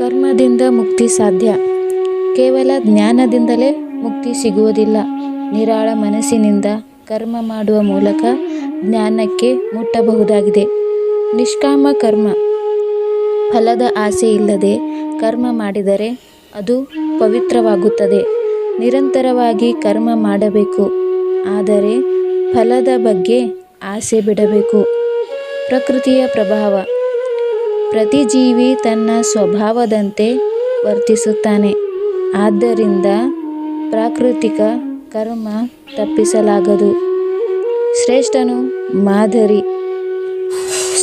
ಕರ್ಮದಿಂದ ಮುಕ್ತಿ ಸಾಧ್ಯ. ಕೇವಲ ಜ್ಞಾನದಿಂದಲೇ ಮುಕ್ತಿ ಸಿಗುವುದಿಲ್ಲ. ನಿರಾಳ ಮನಸ್ಸಿನಿಂದ ಕರ್ಮ ಮಾಡುವ ಮೂಲಕ ಜ್ಞಾನಕ್ಕೆ ಮುಟ್ಟಬಹುದಾಗಿದೆ. ನಿಷ್ಕಾಮ ಕರ್ಮ. ಫಲದ ಆಸೆ ಇಲ್ಲದೆ ಕರ್ಮ ಮಾಡಿದರೆ ಅದು ಪವಿತ್ರವಾಗುತ್ತದೆ. ನಿರಂತರವಾಗಿ ಕರ್ಮ ಮಾಡಬೇಕು. ಆದರೆ ಫಲದ ಬಗ್ಗೆ ಆಸೆ ಬಿಡಬೇಕು. ಪ್ರಕೃತಿಯ ಪ್ರಭಾವ. ಪ್ರತಿ ಜೀವಿ ತನ್ನ ಸ್ವಭಾವದಂತೆ ವರ್ತಿಸುತ್ತಾನೆ. ಆದ್ದರಿಂದ ಪ್ರಾಕೃತಿಕ ಕರ್ಮ ತಪ್ಪಿಸಲಾಗದು. ಶ್ರೇಷ್ಠನು ಮಾದರಿ.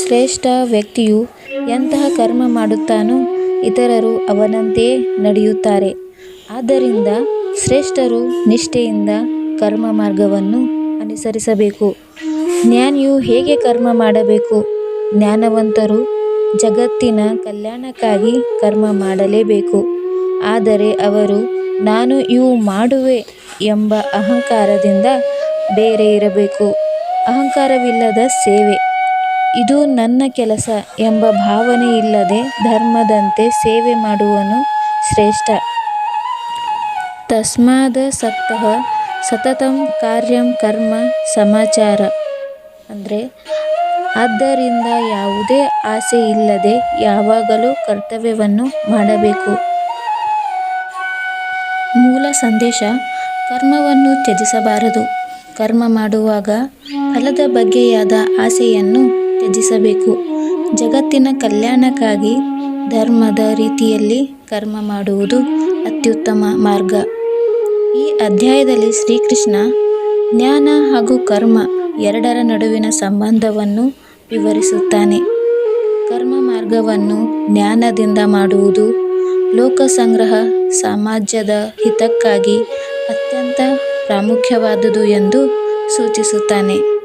ಶ್ರೇಷ್ಠ ವ್ಯಕ್ತಿಯು ಎಂತಹ ಕರ್ಮ ಮಾಡುತ್ತಾನೋ ಇತರರು ಅವನಂತೆಯೇ ನಡೆಯುತ್ತಾರೆ. ಆದ್ದರಿಂದ ಶ್ರೇಷ್ಠರು ನಿಷ್ಠೆಯಿಂದ ಕರ್ಮ ಮಾರ್ಗವನ್ನು ಅನುಸರಿಸಬೇಕು. ಜ್ಞಾನಿಯು ಹೇಗೆ ಕರ್ಮ ಮಾಡಬೇಕು? ಜ್ಞಾನವಂತರು ಜಗತ್ತಿನ ಕಲ್ಯಾಣಕ್ಕಾಗಿ ಕರ್ಮ ಮಾಡಲೇಬೇಕು. ಆದರೆ ಅವರು, ನಾನು ಇವು ಮಾಡುವೆ ಎಂಬ ಅಹಂಕಾರದಿಂದ ಬೇರೆ ಇರಬೇಕು. ಅಹಂಕಾರವಿಲ್ಲದ ಸೇವೆ, ಇದು ನನ್ನ ಕೆಲಸ ಎಂಬ ಭಾವನೆ ಇಲ್ಲದೆ ಧರ್ಮದಂತೆ ಸೇವೆ ಮಾಡುವನು ಶ್ರೇಷ್ಠ. ತಸ್ಮಾದ ತಸ್ಮಾದಸಕ್ತಃ ಸತತಂ ಕಾರ್ಯಂ ಕರ್ಮ ಸಮಾಚಾರ. ಅಂದರೆ ಆದ್ದರಿಂದ ಯಾವುದೇ ಇಲ್ಲದೆ ಯಾವಾಗಲೂ ಕರ್ತವ್ಯವನ್ನು ಮಾಡಬೇಕು. ಮೂಲ ಸಂದೇಶ, ಕರ್ಮವನ್ನು ತ್ಯಜಿಸಬಾರದು. ಕರ್ಮ ಮಾಡುವಾಗ ಫಲದ ಬಗ್ಗೆಯಾದ ಆಸೆಯನ್ನು ತ್ಯಜಿಸಬೇಕು. ಜಗತ್ತಿನ ಕಲ್ಯಾಣಕ್ಕಾಗಿ ಧರ್ಮದ ರೀತಿಯಲ್ಲಿ ಕರ್ಮ ಮಾಡುವುದು ಅತ್ಯುತ್ತಮ ಮಾರ್ಗ. ಈ ಅಧ್ಯಾಯದಲ್ಲಿ ಶ್ರೀಕೃಷ್ಣ ಜ್ಞಾನ ಹಾಗೂ ಕರ್ಮ ಎರಡರ ನಡುವಿನ ಸಂಬಂಧವನ್ನು ವಿವರಿಸುತ್ತಾನೆ. ಕರ್ಮ ಮಾರ್ಗವನ್ನು ಜ್ಞಾನದಿಂದ ಮಾಡುವುದು ಲೋಕ ಸಂಗ್ರಹ ಸಮಾಜದ ಹಿತಕ್ಕಾಗಿ ಅತ್ಯಂತ ಪ್ರಾಮುಖ್ಯವಾದುದು ಎಂದು ಸೂಚಿಸುತ್ತಾನೆ.